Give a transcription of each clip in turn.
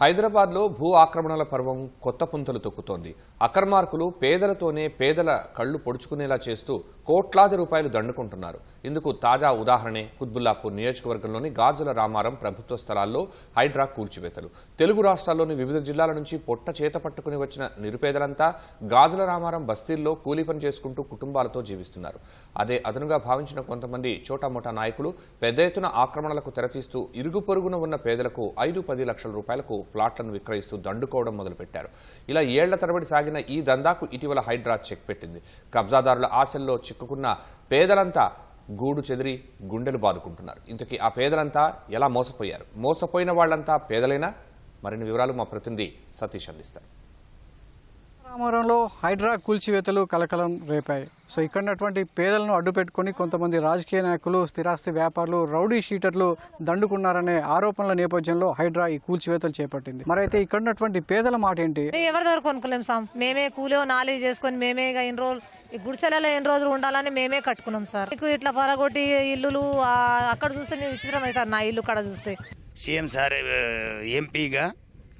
హైదరాబాద్లో భూ ఆక్రమణల పర్వం కొత్త పుంతలు తొక్కుతోంది. అక్రమార్కులు పేదలతోనే పేదల కళ్ళు పొడుచుకునేలా చేస్తూ కోట్లాది రూపాయలు దండుకుంటున్నారు. ఇందుకు తాజా ఉదాహరణే కుత్బుల్లాపూర్ నియోజకవర్గంలోని గాజుల రామారం ప్రభుత్వ స్థలాల్లో హైడ్రా కూల్చివేతలు. తెలుగు రాష్ట్రాల్లోని వివిధ జిల్లాల నుంచి పొట్ట చేత పట్టుకుని వచ్చిన నిరుపేదలంతా గాజుల రామారం బస్తీల్లో కూలీ పని చేసుకుంటూ కుటుంబాలతో జీవిస్తున్నారు. అదే అదనుగా భావించిన కొంతమంది చోటామోటా నాయకులు పెద్ద ఎత్తున ఆక్రమణలకు తెరతీస్తూ ఇరుగు పొరుగున ఉన్న పేదలకు ఐదు పది లక్షల రూపాయలకు ప్లాట్లను విక్రయిస్తూ దండుకోవడం మొదలుపెట్టారు. ఇలా ఏళ్ళ తరబడి సాగిన ఈ దందాకు ఇటీవల హైడ్రా చెక్ పెట్టింది. కబ్జాదారుల ఆశల్లో చిక్కుకున్న పేదలంతా గూడు చెదిరి గుండెలు బాదుకుంటున్నారు. ఇంతకీ ఆ పేదలంతా ఎలా మోసపోయారు? మోసపోయిన వాళ్ళంతా పేదలేనా? మరిన్ని వివరాలు మా ప్రతినిధి సతీష్ అందిస్తారు. రామారంలో హైడ్రా కూల్చివేతలు కలకలం రేపాయి. సో ఇక్కడ ఉన్నటువంటి పేదలను అడ్డుపెట్టుకొని కొంతమంది రాజకీయ నాయకులు స్థిరాస్తి వ్యాపారులు రౌడీ షీటర్లు దండుకున్నారనే ఆరోపణల నేపథ్యంలో హైడ్రా ఈ కూల్చివేతలు చేపట్టింది. మరైతే ఇక్కడ ఉన్నటువంటి పేదల మాట ఏంటి ఎవరి దగ్గర కొనుక్కోలేం సార్ మేమే కూలో నాలుగు చేసుకొని మేమే ఇన్ని రోజులు ఈ గుడిసెలలో ఎన్ని రోజులు ఉండాలని మేమే కట్టుకున్నాం సార్. మీకు ఇట్లా పలగొట్టి ఇల్లులు అక్కడ చూస్తే మీరు విచిత్రం అవుతారు నా ఇల్లు ఇక్కడ చూస్తే. సీఎం సార్ ఎంపీగా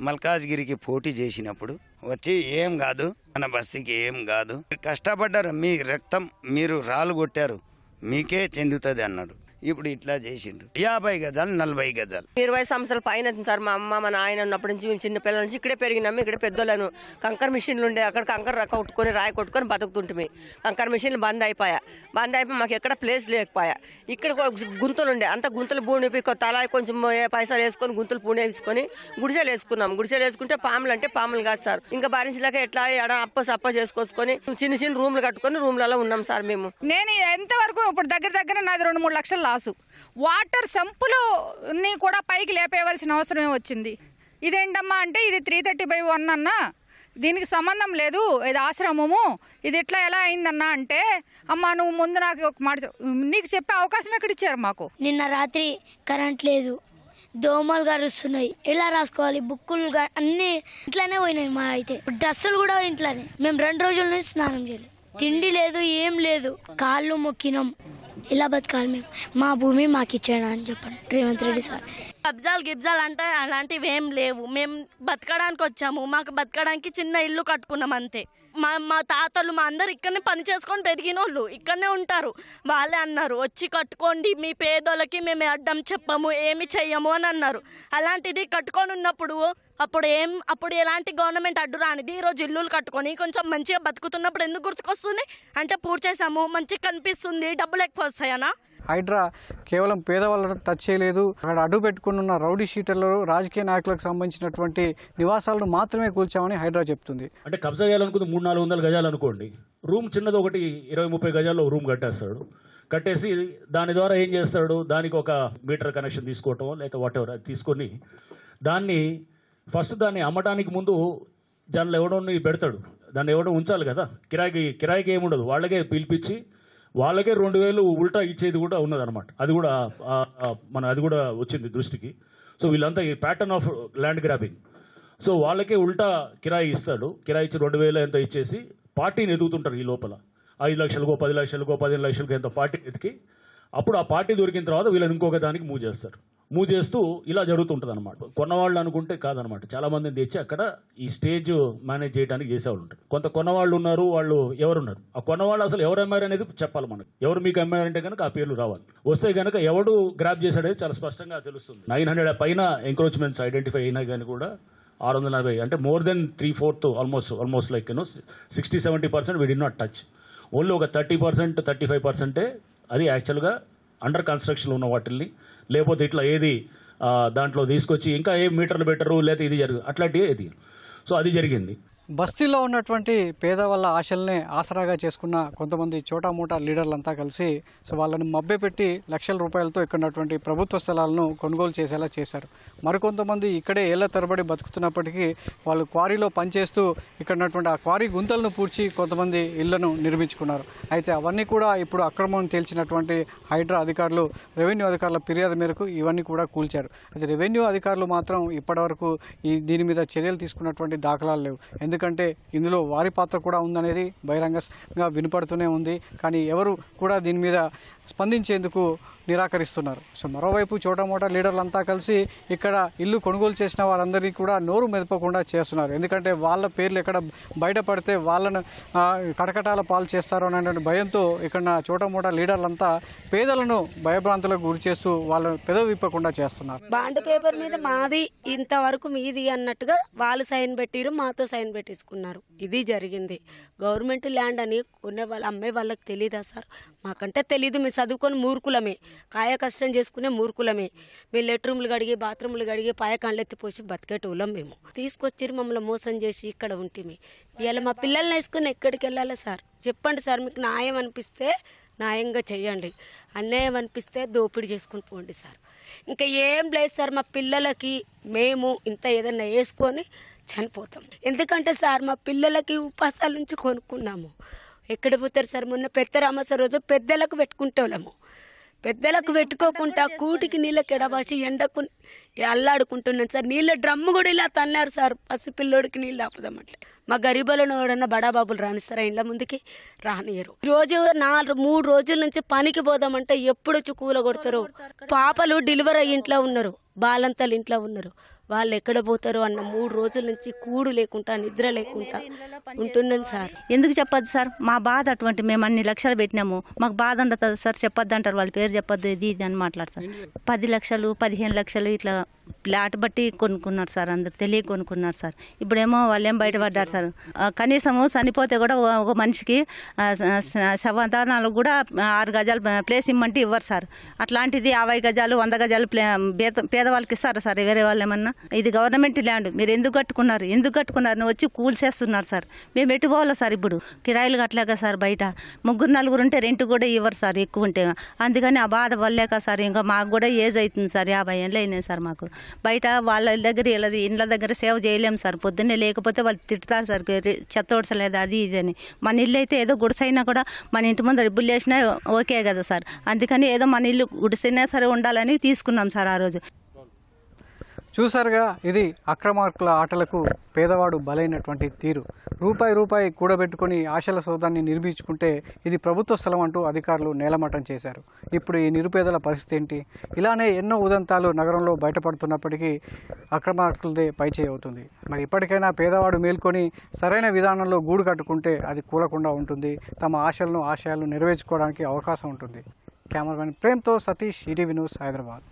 మల్కాజ్గిరికి పోటీ చేసినప్పుడు వచ్చి ఏం కాదు మన బస్తీకి ఏం కాదు. కష్టపడ్డారు మీ రక్తం మీరు రాళ్ళు కొట్టారు మీకే చెందుతుంది అన్నాడు. ఇప్పుడు ఇట్లా చేసిండ్రు. యాభై గజాలు నలభై గజాలు. ఇరవై సంవత్సరాల పైన సార్ మా అమ్మ మా నాయన ఉన్నప్పటి నుంచి మేము చిన్న పిల్లల నుంచి ఇక్కడే పెరిగినాము. ఇక్కడ పెద్దోళ్ళను కంకర్ మిషన్లు ఉండే అక్కడ కంకర్ కొట్టుకొని రాయి కొట్టుకొని బతుకుతుంటిమి. కంకర్ మిషన్లు బంద్ అయిపోయా. బంద్ అయిపోయి మాకు ఎక్కడ ప్లేస్ లేకపోయా. ఇక్కడ గుంతలు ఉండే. అంత గుంతలు పూణి తలా కొంచెం పైసలు వేసుకొని గుంతలు పూణి వేసుకొని గుడిసెలు వేసుకున్నాం గుడిసెలు వేసుకుంటే పాములు అంటే పాములు కాదు సార్. ఇంకా భరించలేక ఎట్లా ఎడ అప్ప సప్ప చేసుకొసుకొని చిన్న చిన్న రూమ్లు కట్టుకొని రూమ్లలో ఉన్నాం సార్ మేము. నేను ఎంతవరకు ఇప్పుడు దగ్గర దగ్గర నాది రెండు మూడు లక్షల లాసు వాటర్ సంపులుని కూడా పైకి లేపేయవలసిన అవసరమే వచ్చింది? ఇదేంటమ్మా అంటే ఇది త్రీ థర్టీ బై వన్ అన్న? దీనికి సంబంధం లేదు. ఇది ఆశ్రమము. ఇది ఎట్లా ఎలా అయిందన్నా అంటే అమ్మా నువ్వు ముందు నాకు ఒక మాట నీకు చెప్పే అవకాశం ఎక్కడ ఇచ్చారు మాకు? నిన్న రాత్రి కరెంట్ లేదు. దోమలు గరుస్తున్నాయి. ఎలా రాసుకోవాలి? బుక్కులు అన్ని ఇంట్లోనే పోయినాయి మా అయితే. డ్రెస్సులు కూడా ఇంట్లోనే. మేము రెండు రోజుల నుంచి స్నానం చేయలేదు. తిండి లేదు ఏం లేదు. కాళ్ళు మొక్కినాం. ఇలా బతకాలి మేము. మా భూమి మాకు ఇచ్చాడు అని చెప్పండి. రేవంత్ రెడ్డి సార్. కబ్జాలు గిబ్జాలు అంటే అలాంటివి ఏం లేవు. మేము బతకడానికి వచ్చాము. మాకు బతకడానికి చిన్న ఇల్లు కట్టుకున్నాం అంతే. మా మా తాతలు మా అందరు ఇక్కడనే పని చేసుకొని పెరిగిన వాళ్ళు ఇక్కడనే ఉంటారు. వాళ్ళే అన్నారు వచ్చి కట్టుకోండి మీ పేదోళ్ళకి మేము అడ్డం చెప్పము ఏమి చెయ్యము అని అన్నారు. అలాంటిది కట్టుకొని ఉన్నప్పుడు అప్పుడు ఏం అప్పుడు ఎలాంటి గవర్నమెంట్ అడ్డు రానిది? ఈరోజు ఇల్లులు కట్టుకొని కొంచెం మంచిగా బతుకుతున్నప్పుడు ఎందుకు గుర్తుకొస్తుంది? అంటే పూర్తి చేసాము మంచిగా కనిపిస్తుంది డబ్బులు ఎక్కువ వస్తాయనా? హైడ్రా కేవలం పేదవాళ్ళను టచ్ చేయలేదు. అక్కడ అడ్డు పెట్టుకుని ఉన్న రౌడీ షీటర్లు రాజకీయ నాయకులకు సంబంధించినటువంటి నివాసాలను మాత్రమే కూల్చామని హైడ్రా చెప్తుంది. అంటే కబ్జా చేయాలనుకుంది మూడు నాలుగు వందల గజాలు అనుకోండి. రూమ్ చిన్నది ఒకటి ఇరవై ముప్పై గజాల్లో రూమ్ కట్టేస్తాడు. కట్టేసి దాని ద్వారా ఏం చేస్తాడు? దానికి ఒక మీటర్ కనెక్షన్ తీసుకోవటం లేకపోతే వాట్ ఎవర్ తీసుకొని దాన్ని ఫస్ట్ దాన్ని అమ్మడానికి ముందు దానిలో ఎవడో పెడతాడు. దాన్ని ఎవడో ఉంచాలి కదా. కిరాయికి కిరాయికి ఏముండదు. వాళ్ళకే పిలిపించి వాళ్ళకే రెండు వేలు ఉల్టా ఇచ్చేది కూడా ఉన్నదన్నమాట. అది కూడా మన అది కూడా వచ్చింది దృష్టికి. సో వీళ్ళంతా ఈ pattern of land grabbing so వాళ్ళకే ఉల్టా కిరాయి ఇస్తాడు. కిరాయి ఇచ్చి రెండు వేలు ఎంత ఇచ్చేసి పార్టీని ఎదుగుతుంటారు ఈ లోపల. ఐదు లక్షలకో పది లక్షలకో పదిహేను లక్షలకో ఎంత పార్టీ ఎతికి అప్పుడు ఆ పార్టీ దొరికిన తర్వాత వీళ్ళని ఇంకొక దానికి మూవ్ చేస్తారు. మూవ్ చేస్తూ ఇలా జరుగుతుంటుంది అనమాట కొన్నవాళ్ళు అనుకుంటే కాదనమాట చాలామందిని తెచ్చి అక్కడ ఈ స్టేజ్ మేనేజ్ చేయడానికి చేసేవాళ్ళు ఉంటారు కొంత కొన్నవాళ్ళు ఉన్నారు వాళ్ళు ఎవరున్నారు? ఆ కొన్నవాళ్ళు అసలు ఎవరు అమ్మారు అనేది చెప్పాలి మనకు. ఎవరు మీకు అమ్మారంటే కనుక ఆ పేర్లు రావాలి. వస్తే కనుక ఎవడు గ్రాప్ చేశాడనేది చాలా స్పష్టంగా తెలుస్తుంది. నైన్ హండ్రెడ్ పైన ఎంక్రోచ్మెంట్స్ ఐడెంటిఫై అయినా కానీ కూడా ఆరు వందల నలభై అంటే more than three fourth almost almost like you know sixty seventy percent we did not touch only ఒక థర్టీ పర్సెంట్ థర్టీ ఫైవ్ పర్సెంటే అది యాక్చువల్గా అండర్ కన్స్ట్రక్షన్ ఉన్న వాటిల్ని లేకపోతే ఇట్లా ఏది దాంట్లో తీసుకొచ్చి ఇంకా ఏ మీటర్లు పెట్టరు లేకపోతే ఇది జరుగు అట్లాంటివి ఏది. సో అది జరిగింది. బస్తీలో ఉన్నటువంటి పేదవాళ్ళ ఆశల్ని ఆసరాగా చేసుకున్న కొంతమంది చోటామోటా లీడర్లంతా కలిసి సో వాళ్ళని మభ్యపెట్టి లక్షల రూపాయలతో ఇక్కడ ఉన్నటువంటి ప్రభుత్వ స్థలాలను కొనుగోలు చేసేలా చేశారు. మరికొంతమంది ఇక్కడే ఏళ్ళ తరబడి బతుకుతున్నప్పటికీ వాళ్ళు క్వారీలో పనిచేస్తూ ఇక్కడ ఉన్నటువంటి ఆ క్వారీ గుంతలను పూడ్చి కొంతమంది ఇళ్ళను నిర్మించుకున్నారు. అయితే అవన్నీ కూడా ఇప్పుడు అక్రమం తేల్చినటువంటి హైడ్రా అధికారులు రెవెన్యూ అధికారుల ఫిర్యాదు మేరకు ఇవన్నీ కూడా కూల్చారు. అయితే రెవెన్యూ అధికారులు మాత్రం ఇప్పటివరకు ఈ దీని మీద చర్యలు తీసుకున్నటువంటి దాఖలాలు లేవు. ఎందుకంటే ఎందుకంటే ఇందులో వారి పాత్ర కూడా ఉందనేది బహిరంగంగా వినపడుతూనే ఉంది. కానీ ఎవరు కూడా దీని మీద స్పందించేందుకు నిరాకరిస్తున్నారు. సో మరోవైపు చోటమోటా లీడర్లంతా కలిసి ఇక్కడ ఇల్లు కొనుగోలు చేసిన వారందరినీ కూడా నోరు మెదపకుండా చేస్తున్నారు. ఎందుకంటే వాళ్ళ పేర్లు ఎక్కడ బయటపడితే వాళ్ళను కటకటాల పాలు చేస్తారో అనేటువంటి భయంతో ఇక్కడ చోటమోటా లీడర్లంతా పేదలను భయభ్రాంతులకు గురి చేస్తూ వాళ్ళను పెదవిప్పకుండా చేస్తున్నారు. బాండ్ పేపర్ మీద మాది ఇంతవరకు మీది అన్నట్టుగా వాళ్ళు సైన్ పెట్టిరు మాతో సైన్ పెట్టేసుకున్నారు ఇది జరిగింది. గవర్నమెంట్ ల్యాండ్ అని కొనే వాళ్ళు అమ్మే వాళ్ళకి తెలీదా సార్? మాకంటే తెలీదు. మేము చదువుకొని మూర్ఖులమే. కాయ కష్టం చేసుకునే మూర్ఖులమే. మేము లెట్రూమ్లు కడిగి బాత్రూమ్లు కడిగి పాయ కళ్ళు బతికేటోళ్ళం మేము. తీసుకొచ్చి మమ్మల్ని మోసం చేసి ఇక్కడ ఉంటిమి ఇవాళ మా పిల్లల్ని వేసుకుని ఎక్కడికి వెళ్ళాలి సార్? చెప్పండి సార్ మీకు న్యాయం అనిపిస్తే న్యాయంగా చేయండి. అన్యాయం అనిపిస్తే దోపిడీ చేసుకొని పోండి సార్. ఇంకా ఏం లేదు సార్ మా పిల్లలకి మేము ఇంత ఏదైనా వేసుకొని చనిపోతాం. ఎందుకంటే సార్ మా పిల్లలకి ఉపాసాల నుంచి కొనుక్కున్నాము. ఎక్కడ పోతారు సార్? మొన్న పెద్ద రామస రోజు పెద్దలకు పెట్టుకుంటోళ్ళము. పెద్దలకు పెట్టుకోకుండా కూటికి నీళ్ళకి ఎడబాసి ఎండకు అల్లాడుకుంటున్నాను సార్. నీళ్ళ డ్రమ్ము కూడా ఇలా తన్నారు సార్. పసిపిల్లోడికి నీళ్ళు ఆపుదామంటే. మా గరీబులను ఎవడన్నా బడాబాబులు రానిస్తారా? ఇండ్ల ముందుకి రానియరు రోజు నాలుగు మూడు రోజుల నుంచి పనికి పోదామంటే ఎప్పుడు వచ్చి కూల కొడతారు? పాపలు డెలివరీ అయ్యి ఇంట్లో ఉన్నారు. బాలంతలు ఇంట్లో ఉన్నారు. వాళ్ళు ఎక్కడ పోతారో అన్న మూడు రోజుల నుంచి కూడు లేకుండా నిద్ర లేకుండా ఉంటున్నాను సార్. ఎందుకు చెప్పొద్దు సార్? మా బాధ అటువంటి మేము అన్ని లక్షలు పెట్టినాము. మాకు బాధ ఉండదు సార్. చెప్పొద్దు అంటారు. వాళ్ళ పేరు చెప్పొద్దు. ఇది ఇది అని మాట్లాడతారు. పది లక్షలు పదిహేను లక్షలు ఇట్లా ప్లాట్ బట్టి కొనుక్కున్నారు సార్ అందరు తెలియ కొనుక్కున్నారు సార్. ఇప్పుడేమో వాళ్ళు ఏం బయటపడ్డారు సార్. కనీసము చనిపోతే కూడా ఒక- మనిషికి శవదానాలు కూడా ఆరు గజాలు ప్లేస్ ఇమ్మంటే ఇవ్వరు సార్. అట్లాంటిది యాభై గజాలు వంద గజాలు ప్లే పేద పేదవాళ్ళకి ఇస్తారు సార్ వేరే వాళ్ళు ఏమన్నా? ఇది గవర్నమెంట్ ల్యాండ్ మీరు ఎందుకు కట్టుకున్నారు? ఎందుకు కట్టుకున్నారు? వచ్చి కూల్ చేస్తున్నారు సార్. మేము ఎటు సార్ ఇప్పుడు? కిరాయిలు కట్టలేక సార్ బయట. ముగ్గురు నలుగురు ఉంటే రెంట్ కూడా ఇవ్వరు సార్ ఎక్కువ ఉంటే. అందుకని ఆ బాధ పడలేక సార్ ఇంకా మాకు కూడా ఏజ్ అవుతుంది సార్ యాభై ఏళ్ళు అయినాయి సార్ మాకు. బయట వాళ్ళ దగ్గర ఇలా ఇండ్ల దగ్గర సేవ చేయలేము సార్. పొద్దున్నే లేకపోతే వాళ్ళు తిడతారు సార్ చెత్త ఓడ్చలేదు అది ఇది అని. మన ఇల్లు అయితే ఏదో గుడిసైనా కూడా మన ఇంటి ముందు రిబ్బులు వేసినా ఓకే కదా సార్. అందుకని ఏదో మన ఇల్లు గుడిసైనా సరే ఉండాలని తీసుకున్నాం సార్ ఆ రోజు. చూసారుగా ఇది అక్రమార్కుల ఆటలకు పేదవాడు బలైనటువంటి తీరు. రూపాయి రూపాయి కూడబెట్టుకొని ఆశల సోదాన్ని నిర్మించుకుంటే ఇది ప్రభుత్వ స్థలం అంటూ అధికారులు నేలమట్టం చేశారు. ఇప్పుడు ఈ నిరుపేదల పరిస్థితి ఏంటి? ఇలానే ఎన్నో ఉదంతాలు నగరంలో బయటపడుతున్నప్పటికీ అక్రమార్కులదే పైచేయి అవుతుంది మరి ఇప్పటికైనా పేదవాడు మేల్కొని సరైన విధానంలో గూడు కట్టుకుంటే అది కూలకుండా ఉంటుంది. తమ ఆశలను ఆశయాలను నెరవేర్చుకోవడానికి అవకాశం ఉంటుంది. కెమెరామెన్ ప్రేమ్తో సతీష్ ఈటీవీ న్యూస్ హైదరాబాద్.